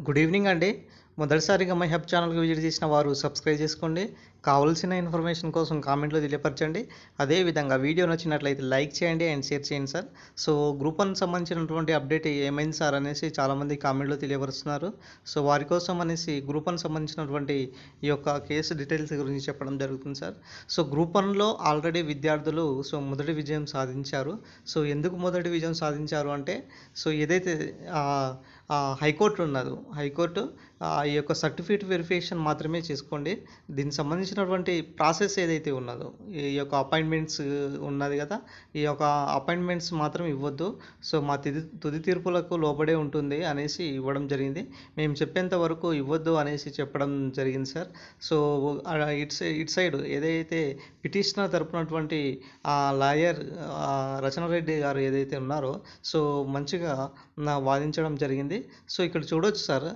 Good evening అండి. మొదటిసారిగా my hub ఛానల్కి విజిట్ చేసిన వారు సబ్స్క్రైబ్ చేసుకోండి. కావాల్సిన ఇన్ఫర్మేషన్ కోసం కామెంట్లో తెలియపరచండి. అదేవిధంగా వీడియో నచ్చినట్లయితే లైక్ చేయండి అండ్ షేర్ చేయండి సార్. సో గ్రూప్ వన్ సంబంధించినటువంటి అప్డేట్ ఏమైంది సార్ అనేసి చాలామంది కామెంట్లో తెలియపరుస్తున్నారు. సో వారి కోసం అనేసి గ్రూప్ వన్ సంబంధించినటువంటి ఈ యొక్క కేసు డీటెయిల్స్ గురించి చెప్పడం జరుగుతుంది సార్. సో గ్రూప్ వన్లో ఆల్రెడీ విద్యార్థులు సో మొదటి విజయం సాధించారు. సో ఎందుకు మొదటి విజయం సాధించారు అంటే సో ఏదైతే హైకోర్టు ఉన్నదో హైకోర్టు ఆ, ఈ యొక్క సర్టిఫికేట్ వెరిఫికేషన్ మాత్రమే చేసుకోండి. దీనికి సంబంధించినటువంటి ప్రాసెస్ ఏదైతే ఉన్నదో ఈ యొక్క అపాయింట్మెంట్స్ ఉన్నది కదా ఈ యొక్క అపాయింట్మెంట్స్ మాత్రం ఇవ్వద్దు. సో మా తుది తుది తీర్పులకు లోబడే ఉంటుంది అనేసి ఇవ్వడం జరిగింది. మేము చెప్పేంత వరకు ఇవ్వద్దు అనేసి చెప్పడం జరిగింది sir. So it's it it side ఏదైతే పిటిషనర్ తరపునటువంటి ఆ లాయర్ రచనారెడ్డి గారు ఏదైతే ఉన్నారో సో మంచిగా నా వాదించడం జరిగింది. సో ఇక్కడ చూడొచ్చు సార్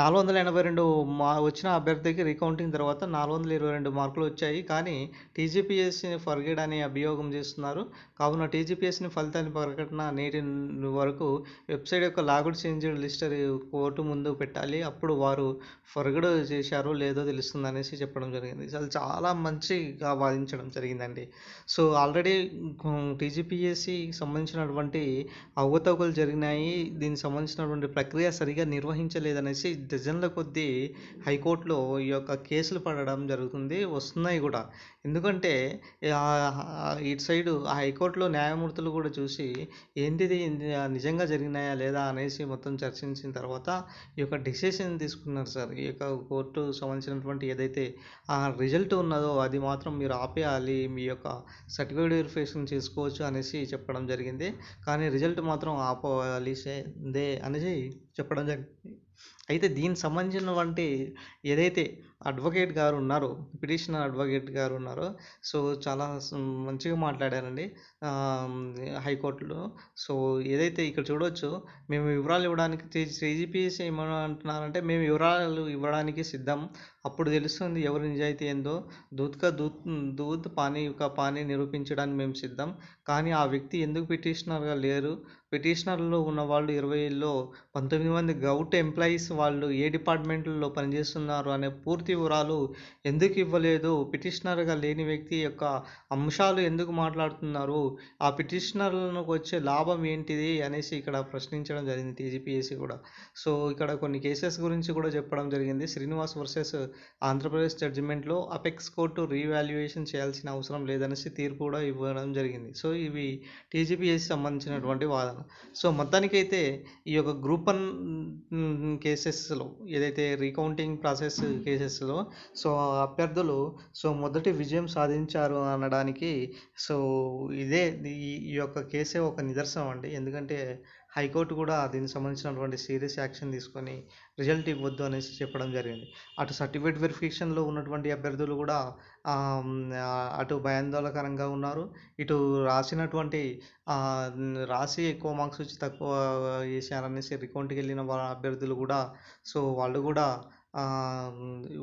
నాలుగు వందల ఎనభై రెండు మా వచ్చిన అభ్యర్థికి రీకౌంటింగ్ తర్వాత నాలుగు వందల ఇరవై రెండు మార్కులు వచ్చాయి. కానీ టీజీపీఎస్సీని ఫర్గెడ్ అనే అభియోగం చేస్తున్నారు. కావున టీజీపీఎస్సీని ఫలితాన్ని ప్రకటన నేటి వరకు వెబ్సైట్ యొక్క లాగుడ్ చేంజ్ లిస్టర్ కోర్టు ముందు పెట్టాలి. అప్పుడు వారు ఫర్గడ్ చేశారో లేదో తెలుస్తుంది అనేసి చెప్పడం జరిగింది. అసలు చాలా మంచిగా వాదించడం జరిగిందండి. సో ఆల్రెడీ టీజీపీఎస్సికి సంబంధించినటువంటి అవకతవకలు జరిగినాయి దీనికి సంబంధించినటువంటి ప్రక్రియ సరిగా నిర్వహించలేదనేసి డజన్ల కొద్దీ హైకోర్టులో ఈ యొక్క కేసులు పడడం జరుగుతుంది వస్తున్నాయి కూడా. ఎందుకంటే ఇటు సైడు ఆ హైకోర్టులో న్యాయమూర్తులు కూడా చూసి ఏంటిది నిజంగా జరిగినాయా లేదా అనేసి మొత్తం చర్చించిన తర్వాత ఈ యొక్క డిసిషన్ తీసుకున్నారు సార్. ఈ యొక్క కోర్టు సంబంధించినటువంటి ఏదైతే ఆ రిజల్ట్ ఉన్నదో అది మాత్రం మీరు ఆపేయాలి మీ యొక్క సర్టిఫికేట్ వెరిఫికేషన్ చేసుకోవచ్చు అనేసి చెప్పడం జరిగింది. కానీ రిజల్ట్ మాత్రం ఆప దే అనేసి చెప్పడం జరిగింది అయితే దీనికి సంబంధించినటువంటి ఏదైతే అడ్వకేట్ గారు ఉన్నారో పిటిషనర్ అడ్వకేట్ గారు ఉన్నారో సో చాలా మంచిగా మాట్లాడారండి. హైకోర్టులో. సో ఏదైతే ఇక్కడ చూడవచ్చు మేము వివరాలు ఇవ్వడానికి టీజీపీఎస్ ఏమని అంటున్నారంటే మేము వివరాలు ఇవ్వడానికి సిద్ధం. అప్పుడు తెలుస్తుంది ఎవరు నిజాయితీ ఏందో. దూత్గా దూత్ దూత్ పానీ యొక్క పానీ నిరూపించడానికి మేము సిద్ధం. కానీ ఆ వ్యక్తి ఎందుకు పిటిషనర్గా లేరు? పిటిషనర్లో ఉన్న వాళ్ళు ఇరవైలో పంతొమ్మిది మంది గౌట్ ఎంప్లాయీస్ వాళ్ళు ఏ డిపార్ట్మెంట్లో పనిచేస్తున్నారు అనే పూర్తి వివరాలు ఎందుకు ఇవ్వలేదు? పిటిషనర్గా లేని వ్యక్తి యొక్క అంశాలు ఎందుకు మాట్లాడుతున్నారు? ఆ పిటిషనర్లకు వచ్చే లాభం ఏంటిది అనేసి ఇక్కడ ప్రశ్నించడం జరిగింది టీజీపీఎస్సీ కూడా. సో ఇక్కడ కొన్ని కేసెస్ గురించి కూడా చెప్పడం జరిగింది. శ్రీనివాస్ వర్సెస్ ఆంధ్రప్రదేశ్ జడ్జిమెంట్లో అపెక్స్ కోర్టు రీవాల్యుయేషన్ చేయాల్సిన అవసరం లేదనేసి తీర్పు కూడా ఇవ్వడం జరిగింది. సో ఇవి టీజీపీఎస్సీ సంబంధించినటువంటి వాదన సో మొత్తానికైతే ఈ యొక్క గ్రూప్ వన్ కేసెస్లో ఏదైతే రీకౌంటింగ్ ప్రాసెస్ కేసెస్లో సో అభ్యర్థులు సో మొదటి విజయం సాధించారు అనడానికి సో ఇదే ఈ ఈ యొక్క కేసే ఒక నిదర్శనం అండి. ఎందుకంటే హైకోర్టు కూడా దీనికి సంబంధించినటువంటి సీరియస్ యాక్షన్ తీసుకొని రిజల్ట్ ఇవ్వద్దు అనేసి చెప్పడం జరిగింది. అటు సర్టిఫికేట్ వెరిఫికేషన్లో ఉన్నటువంటి అభ్యర్థులు కూడా అటు భయాందోళనకరంగా ఉన్నారు. ఇటు రాసినటువంటి రాసి ఎక్కువ మార్క్స్ వచ్చి తక్కువ చేశారనేసి రికౌంట్కి వెళ్ళిన వాళ్ళ అభ్యర్థులు కూడా సో వాళ్ళు కూడా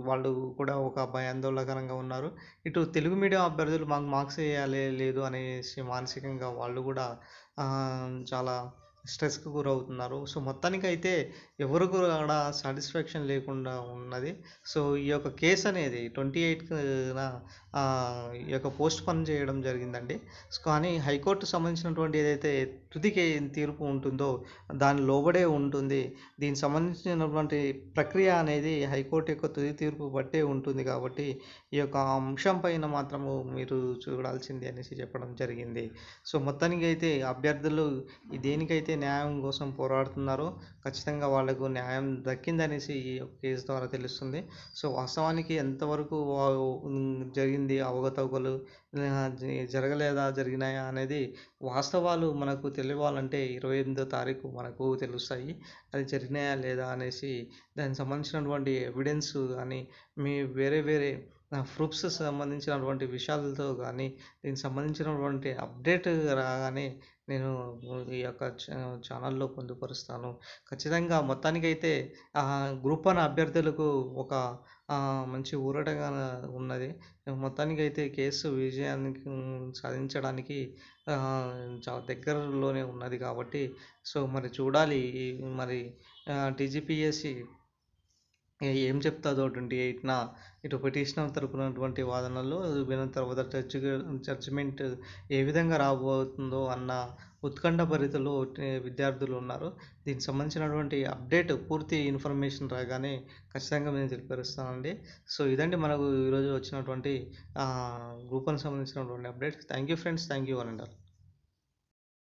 వాళ్ళు కూడా ఒక భయాందోళనకరంగా ఉన్నారు. ఇటు తెలుగు మీడియం అభ్యర్థులు మాకు మార్క్స్ వేయాలి లేదు అనేసి మానసికంగా వాళ్ళు కూడా చాలా స్ట్రెస్కి గురవుతున్నారు. సో మొత్తానికి అయితే ఎవరు కూడా సాటిస్ఫాక్షన్ లేకుండా ఉన్నది. సో ఈ యొక్క కేసు అనేది ట్వంటీ ఎయిట్న ఈ యొక్క పోస్ట్ పని చేయడం జరిగిందండి. సో కానీ హైకోర్టు సంబంధించినటువంటి ఏదైతే తుదికి తీర్పు ఉంటుందో దాని లోబడే ఉంటుంది. దీనికి సంబంధించినటువంటి ప్రక్రియ అనేది హైకోర్టు యొక్క తుది తీర్పు బట్టే ఉంటుంది కాబట్టి ఈ యొక్క అంశం పైన మాత్రము మీరు చూడాల్సింది అనేసి చెప్పడం జరిగింది. సో మొత్తానికి అయితే అభ్యర్థులు దేనికైతే ఎవరైతే న్యాయం కోసం పోరాడుతున్నారో ఖచ్చితంగా వాళ్ళకు న్యాయం దక్కిందనేసి ఈ కేసు ద్వారా తెలుస్తుంది. సో వాస్తవానికి ఎంతవరకు జరిగింది అవగతవకలు జరగలేదా జరిగినాయా అనేది వాస్తవాలు మనకు తెలియాలంటే ఇరవై ఎనిమిదో తారీఖు మనకు తెలుస్తాయి. అది జరిగినాయా లేదా అనేసి దానికి సంబంధించినటువంటి ఎవిడెన్స్ కానీ మీ వేరే వేరే ప్రూఫ్స్ సంబంధించినటువంటి విషయాలతో కానీ దీనికి సంబంధించినటువంటి అప్డేట్ రాగానే నేను ఈ యొక్క ఛానల్లో పొందుపరుస్తాను. ఖచ్చితంగా మొత్తానికైతే గ్రూప్ వన్ అభ్యర్థులకు ఒక మంచి ఊరటగా ఉన్నది. మొత్తానికైతే కేసు విజయానికి సాధించడానికి చాలా దగ్గరలోనే ఉన్నది కాబట్టి సో మరి చూడాలి. మరి టీజీపీఎస్సి ఏం చెప్తుందో ట్వంటీ ఎయిట్న ఇటు పిటిషనర్ తరపునటువంటి వాదనలు విన్న తర్వాత జడ్జి జడ్జిమెంట్ ఏ విధంగా రాబోతుందో అన్న ఉత్కంఠ భరితలో విద్యార్థులు ఉన్నారు. దీనికి సంబంధించినటువంటి అప్డేట్ పూర్తి ఇన్ఫర్మేషన్ రాగానే ఖచ్చితంగా మేము తెలిపేస్తానండి సో ఇదండి మనకు ఈరోజు వచ్చినటువంటి గ్రూపులకు సంబంధించినటువంటి update thank you friends. Thank you one and all.